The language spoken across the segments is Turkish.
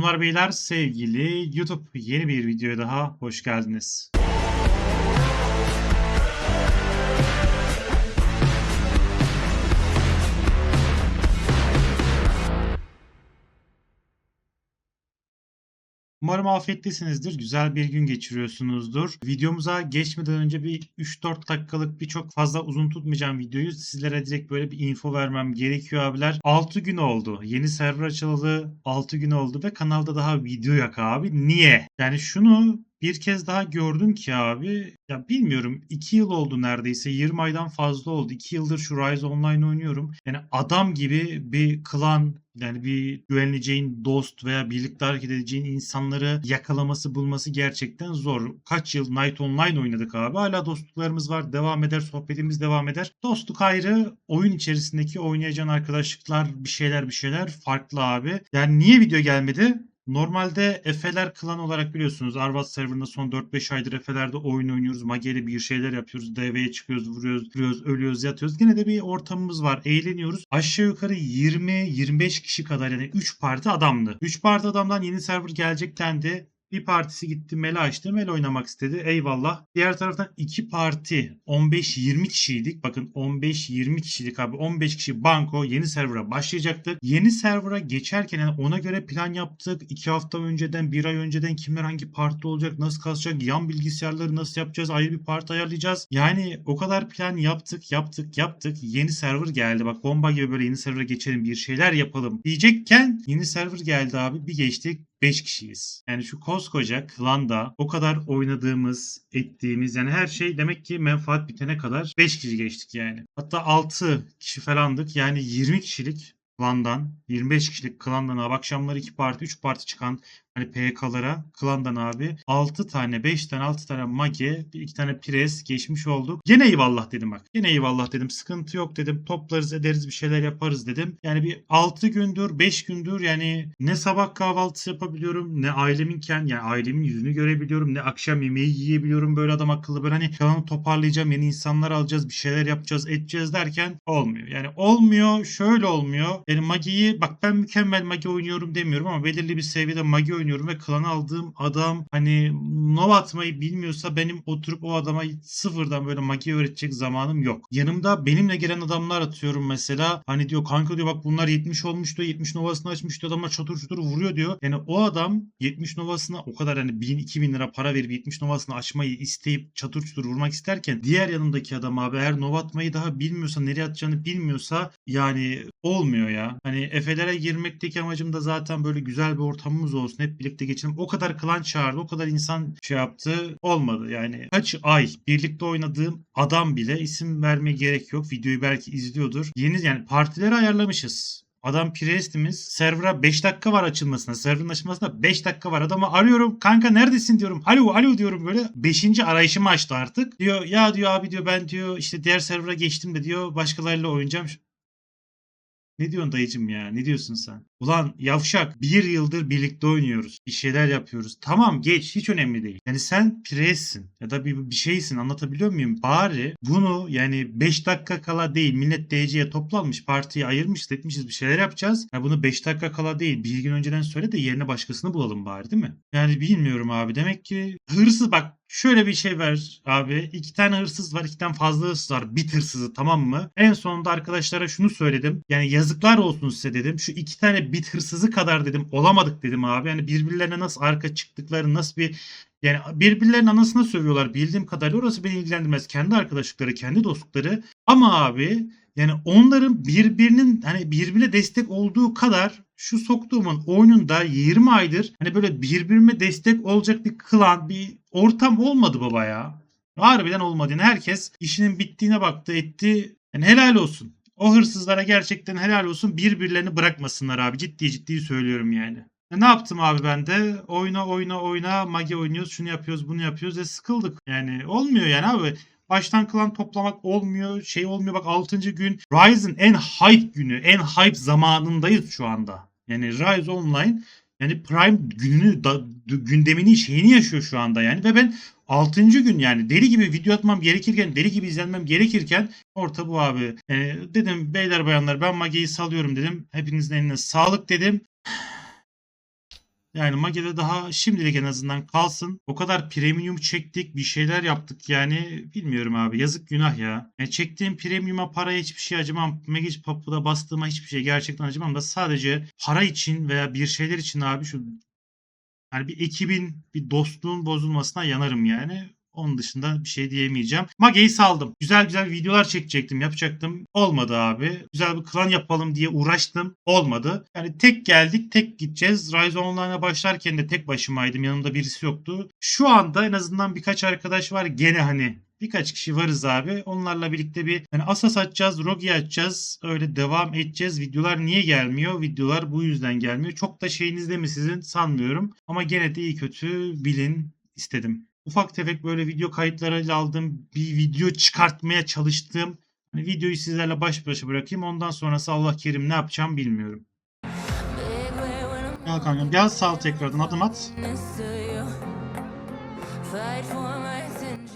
Hanımlar beyler sevgili YouTube yeni bir videoya daha hoş geldiniz. Umarım afiyettesinizdir. Güzel bir gün geçiriyorsunuzdur. Videomuza geçmeden önce bir 3-4 dakikalık bir çok fazla uzun tutmayacağım videoyu. Sizlere direkt böyle bir info vermem gerekiyor abiler. 6 gün oldu. Yeni server açıldı. 6 gün oldu ve kanalda daha video yok abi. Niye? Yani şunu bir kez daha gördüm ki abi ya bilmiyorum 2 yıl oldu neredeyse 20 aydan fazla oldu. 2 yıldır şu Rise Online oynuyorum. Yani adam gibi bir klan yani bir güveneceğin dost veya birlikte hareket edeceğin insanları yakalaması bulması gerçekten zor. Kaç yıl Night Online oynadık abi. Hala dostluklarımız var. Devam eder. Sohbetimiz devam eder. Dostluk ayrı. Oyun içerisindeki oynayacağın arkadaşlıklar bir şeyler bir şeyler farklı abi. Yani niye video gelmedi? Normalde Efeler klan olarak biliyorsunuz Arvat serverında son 4-5 aydır Efeler'de oyun oynuyoruz. Mage'li bir şeyler yapıyoruz. DV'ye çıkıyoruz, vuruyoruz, vuruyoruz, ölüyoruz, yatıyoruz. Yine de bir ortamımız var. Eğleniyoruz. Aşağı yukarı 20-25 kişi kadar yani 3 parti adamdı. 3 parti adamdan yeni server gelecek dendi. Bir partisi gitti Mel açtı. Mel oynamak istedi. Eyvallah. Diğer taraftan iki parti 15-20 kişiydik. Bakın 15-20 kişilik abi. 15 kişi banko yeni server'a başlayacaktık. Yeni server'a geçerken yani ona göre plan yaptık. 2 hafta önceden, 1 ay önceden kimler hangi parti olacak, nasıl kasacak, yan bilgisayarları nasıl yapacağız, ayrı bir parti ayarlayacağız. Yani o kadar plan yaptık, yaptık, yaptık. Yeni server geldi. Bak bomba gibi böyle yeni server'a geçelim, bir şeyler yapalım diyecekken yeni server geldi abi. Bir geçtik 5 kişiyiz. Yani şu koskoca klanda o kadar oynadığımız, ettiğimiz yani her şey demek ki menfaat bitene kadar 5 kişi geçtik yani. Hatta 6 kişi falandık. Yani 20 kişilik klandan 25 kişilik klandan abi akşamları 2 parti 3 parti çıkan hani PK'lara klandan abi 6 tane 5 tane 6 tane mage 2 tane pres geçmiş olduk. Gene eyvallah dedim bak. Gene eyvallah dedim. Sıkıntı yok dedim. Toplarız ederiz bir şeyler yaparız dedim. Yani bir 6 gündür 5 gündür yani ne sabah kahvaltısı yapabiliyorum ne aileminken yani ailemin yüzünü görebiliyorum ne akşam yemeği yiyebiliyorum böyle adam akıllı böyle hani klanı toparlayacağım yeni insanlar alacağız bir şeyler yapacağız edeceğiz derken olmuyor. Yani olmuyor şöyle olmuyor. Yani Magi'yi bak ben mükemmel Magi oynuyorum demiyorum ama belirli bir seviyede Magi oynuyorum ve klan aldığım adam hani nova atmayı bilmiyorsa benim oturup o adama sıfırdan böyle Magi öğretecek zamanım yok. Yanımda benimle gelen adamlar atıyorum mesela hani diyor kanka diyor bak bunlar 70 olmuş diyor 70 novasını açmış diyor adamlar çatır çutur vuruyor diyor. Yani o adam 70 novasına o kadar hani 1000 2000 lira para verip 70 novasını açmayı isteyip çatır çutur vurmak isterken diğer yanımdaki adam abi eğer nova atmayı daha bilmiyorsa nereye atacağını bilmiyorsa yani olmuyor ya. Hani Efe'lere girmekteki amacım da zaten böyle güzel bir ortamımız olsun. Hep birlikte geçelim. O kadar klan çağırdı. O kadar insan şey yaptı. Olmadı. Yani kaç ay birlikte oynadığım adam bile isim vermeye gerek yok. Videoyu belki izliyordur. Yeni yani partileri ayarlamışız. Adam Priest'imiz server'a 5 dakika var açılmasına. Server'ın açılmasına 5 dakika var. Adamı arıyorum. Kanka neredesin diyorum. Alo alo diyorum böyle. 5. arayışımı açtı artık. Diyor ya diyor abi diyor ben diyor işte diğer server'a geçtim de diyor başkalarıyla oynayacağım. Ne diyorsun dayıcım ya? Ne diyorsun sen? Ulan yavşak bir yıldır birlikte oynuyoruz. Bir şeyler yapıyoruz. Tamam geç hiç önemli değil. Yani sen pressin ya da bir, bir şeysin anlatabiliyor muyum? Bari bunu yani 5 dakika kala değil millet DC'ye toplanmış partiyi ayırmış etmişiz bir şeyler yapacağız. Ya bunu 5 dakika kala değil bir gün önceden söyle de yerine başkasını bulalım bari değil mi? Yani bilmiyorum abi demek ki hırsız bak Şöyle bir şey ver abi. iki tane hırsız var. ikiden fazla hırsız var. Bit hırsızı tamam mı? En sonunda arkadaşlara şunu söyledim. Yani yazıklar olsun size dedim. Şu iki tane bit hırsızı kadar dedim. Olamadık dedim abi. Yani birbirlerine nasıl arka çıktıkları nasıl bir yani birbirlerinin anasına sövüyorlar bildiğim kadarıyla orası beni ilgilendirmez. Kendi arkadaşlıkları, kendi dostlukları. Ama abi yani onların birbirinin hani birbirine destek olduğu kadar şu soktuğumun oyununda 20 aydır hani böyle birbirime destek olacak bir klan, bir ortam olmadı baba ya. Harbiden olmadı. Yani herkes işinin bittiğine baktı, etti. Yani helal olsun. O hırsızlara gerçekten helal olsun. Birbirlerini bırakmasınlar abi. Ciddi ciddi söylüyorum yani. E ne yaptım abi ben de? Oyna oyna oyna magi oynuyoruz şunu yapıyoruz bunu yapıyoruz ve sıkıldık. Yani olmuyor yani abi. Baştan klan toplamak olmuyor. Şey olmuyor bak 6. gün. Rise'ın en hype günü. En hype zamanındayız şu anda. Yani Rise Online yani Prime gününü da, gündemini şeyini yaşıyor şu anda yani ve ben 6. gün yani deli gibi video atmam gerekirken deli gibi izlenmem gerekirken orta bu abi. Yani dedim beyler bayanlar ben Magi'yi salıyorum dedim. Hepinizin eline sağlık dedim. Yani Mage'de daha şimdilik en azından kalsın. O kadar premium çektik, bir şeyler yaptık yani bilmiyorum abi. Yazık günah ya. Yani çektiğim premium'a para hiçbir şey acımam. Magic Pop'da bastığıma hiçbir şey gerçekten acımam da sadece para için veya bir şeyler için abi şu yani bir ekibin, bir dostluğun bozulmasına yanarım yani. Onun dışında bir şey diyemeyeceğim. Mage'yi saldım. Güzel güzel videolar çekecektim, yapacaktım. Olmadı abi. Güzel bir klan yapalım diye uğraştım. Olmadı. Yani tek geldik, tek gideceğiz. Rise Online'a başlarken de tek başımaydım. Yanımda birisi yoktu. Şu anda en azından birkaç arkadaş var. Gene hani Birkaç kişi varız abi. Onlarla birlikte bir yani Asas açacağız, Rogi açacağız. Öyle devam edeceğiz. Videolar niye gelmiyor? Videolar bu yüzden gelmiyor. Çok da şeyinizde mi sizin sanmıyorum. Ama gene de iyi kötü bilin istedim. Ufak tefek böyle video kayıtlarıyla aldığım bir video çıkartmaya çalıştığım hani videoyu sizlerle baş başa bırakayım. Ondan sonrası Allah kerim ne yapacağım bilmiyorum. Gel kankam gel sağ tekrardan adım at.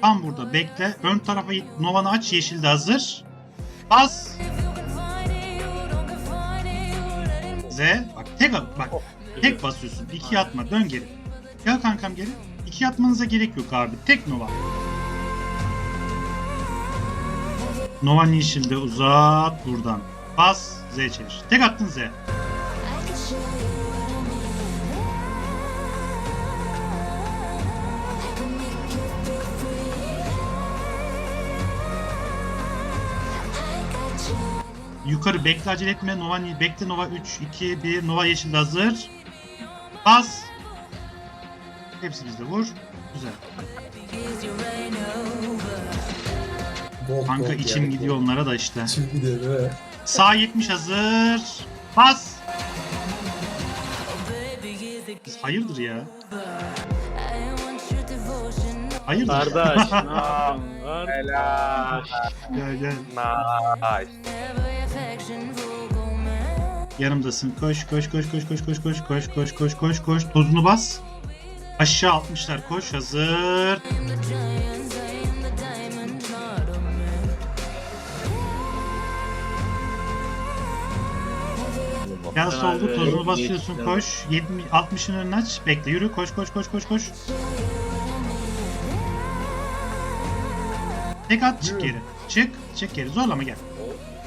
Tam burada bekle. Ön tarafa Nova'nı aç yeşilde hazır. Bas. Z. Bak tek bak tek basıyorsun. İki atma dön geri. Gel kankam geri. İki atmanıza gerek yok abi. Tek Nova. Nova yeşilde uzat buradan. Bas Z çevir. Tek attın Z. Yukarı bekle acele etme. Nova bekle Nova 3 2 1 Nova yeşilde hazır. Bas. Hepsi bizde vur. Güzel. Bok Kanka bok içim yani, gidiyor onlara da işte. İçim gidiyor değil mi? Sağ 70 hazır. Bas. Biz hayırdır ya? Hayırdır? Kardeş. Lan Helal. Gel gel. Nice. Yanımdasın. Koş koş koş koş koş koş koş koş koş koş koş koş. Tozunu bas. Aşağı 60'lar koş hazır. Gel soldu tozunu basıyorsun koş. 70 60'ın önüne aç. Bekle yürü koş koş koş koş koş. Tek at çık geri. Çık çık geri zorlama gel.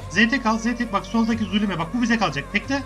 ZT kal ZT bak soldaki zulüme bak bu bize kalacak. Bekle.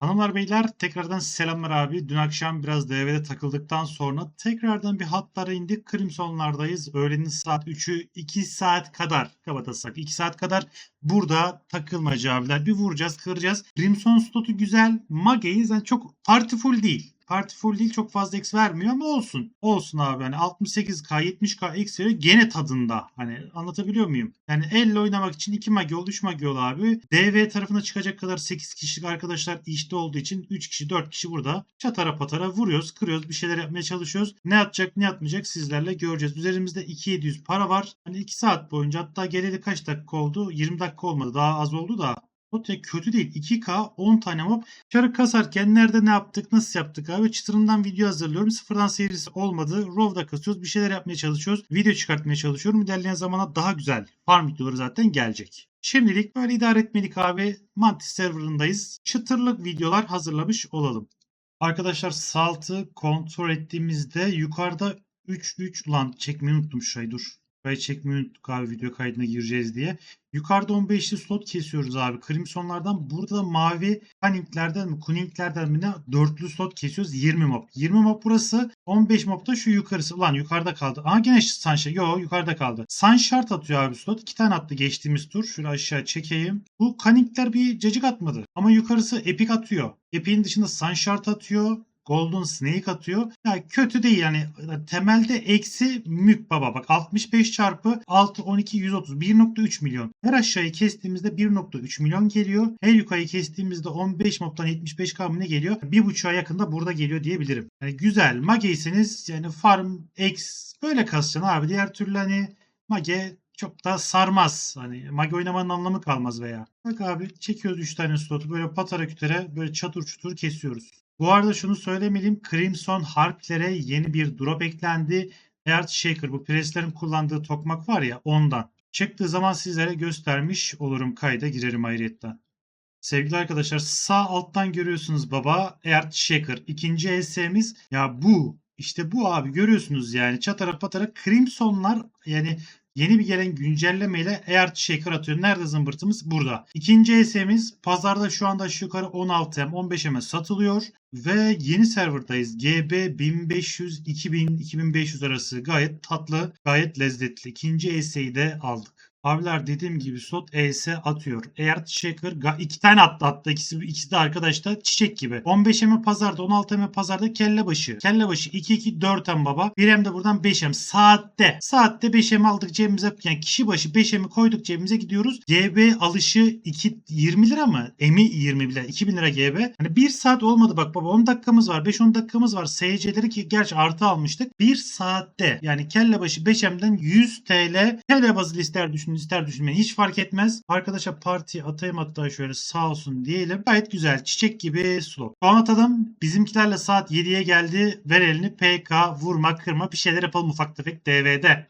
Hanımlar beyler tekrardan selamlar abi. Dün akşam biraz DV'de takıldıktan sonra tekrardan bir hatlara indik. Crimson'lardayız. Öğlenin saat 3'ü 2 saat kadar kabatasak 2 saat kadar burada takılmaca abiler. Bir vuracağız kıracağız. Crimson slotu güzel. Mage'yi yani çok full değil. Parti full değil çok fazla X vermiyor ama olsun. Olsun abi hani 68k 70k X veriyor gene tadında. Hani anlatabiliyor muyum? Yani elle oynamak için 2 magi ol 3 magi ol abi. DV tarafına çıkacak kadar 8 kişilik arkadaşlar işte olduğu için 3 kişi 4 kişi burada. Çatara patara vuruyoruz kırıyoruz bir şeyler yapmaya çalışıyoruz. Ne atacak ne atmayacak sizlerle göreceğiz. Üzerimizde 2700 para var. Hani 2 saat boyunca hatta geleli kaç dakika oldu? 20 dakika olmadı daha az oldu da. O tek kötü değil. 2K 10 tane mob. Çarık kasarken nerede ne yaptık nasıl yaptık abi çıtırından video hazırlıyorum. Sıfırdan serisi olmadı. Rov'da kasıyoruz. Bir şeyler yapmaya çalışıyoruz. Video çıkartmaya çalışıyorum. İlerleyen zamana daha güzel farm videoları zaten gelecek. Şimdilik böyle idare etmelik abi. Mantis serverındayız. Çıtırlık videolar hazırlamış olalım. Arkadaşlar saltı kontrol ettiğimizde yukarıda 3-3 lan çekmeyi unuttum şurayı dur. Şurayı çekmeyi abi video kaydına gireceğiz diye. Yukarıda 15'li slot kesiyoruz abi. Crimson'lardan burada da mavi Cunning'lerden mi Kunning'lerden mi ne dörtlü slot kesiyoruz 20 mob. 20 mob burası 15 mob da şu yukarısı. Ulan yukarıda kaldı. Aa gene Sunshine. Yo yukarıda kaldı. Sunshard atıyor abi slot. 2 tane attı geçtiğimiz tur. Şöyle aşağı çekeyim. Bu Cunning'ler bir cacık atmadı. Ama yukarısı Epic atıyor. Epic'in dışında Sunshard atıyor. Golden Snake atıyor. Ya kötü değil yani temelde eksi mük baba bak 65 çarpı 6 12 130 1.3 milyon. Her aşağıyı kestiğimizde 1.3 milyon geliyor. Her yukarıyı kestiğimizde 15 mobtan 75 k ne geliyor? 1.5'a yakında burada geliyor diyebilirim. Yani güzel mageyseniz yani farm X böyle kasacaksın abi. Diğer türlü hani mage çok da sarmaz. Hani mage oynamanın anlamı kalmaz veya. Bak abi çekiyoruz 3 tane slotu böyle patara kütere böyle çatır çutur kesiyoruz. Bu arada şunu söylemeliyim. Crimson Harp'lere yeni bir drop eklendi. Earth Shaker bu preslerin kullandığı tokmak var ya ondan. Çıktığı zaman sizlere göstermiş olurum kayda girerim ayrıyetten. Sevgili arkadaşlar sağ alttan görüyorsunuz baba Earth Shaker. İkinci ES'miz ya bu. İşte bu abi görüyorsunuz yani çatara patara Crimson'lar yani yeni bir gelen güncellemeyle Earth Shaker atıyor. Nerede zımbırtımız? Burada. İkinci ES'miz pazarda şu anda aşağı yukarı 16M 15M'e satılıyor. Ve yeni serverdayız. GB 1500 2000 2500 arası gayet tatlı, gayet lezzetli. İkinci ES'yi de aldık. Abiler dediğim gibi slot ES atıyor. Eğer ga- iki tane attı hatta ikisi, ikisi de arkadaşta çiçek gibi. 15M pazarda 16M pazarda kelle başı. Kelle başı 2-2 4M baba. 1M de buradan 5M saatte. Saatte 5M aldık cebimize yani kişi başı 5M'i koyduk cebimize gidiyoruz. GB alışı 2 20 lira mı? Emi 20 bile 2000 lira GB. Hani 1 saat olmadı bak baba 10 dakikamız var 5-10 dakikamız var. SC'leri ki gerçi artı almıştık. 1 saatte yani kelle başı 5M'den 100 TL TL bazlı ister düşünün ister düşünmeyin hiç fark etmez. Arkadaşa parti atayım hatta şöyle sağ olsun diyelim. Gayet güzel çiçek gibi slot. Puan atalım. Bizimkilerle saat 7'ye geldi. Ver elini PK vurma kırma bir şeyler yapalım ufak tefek DV'de.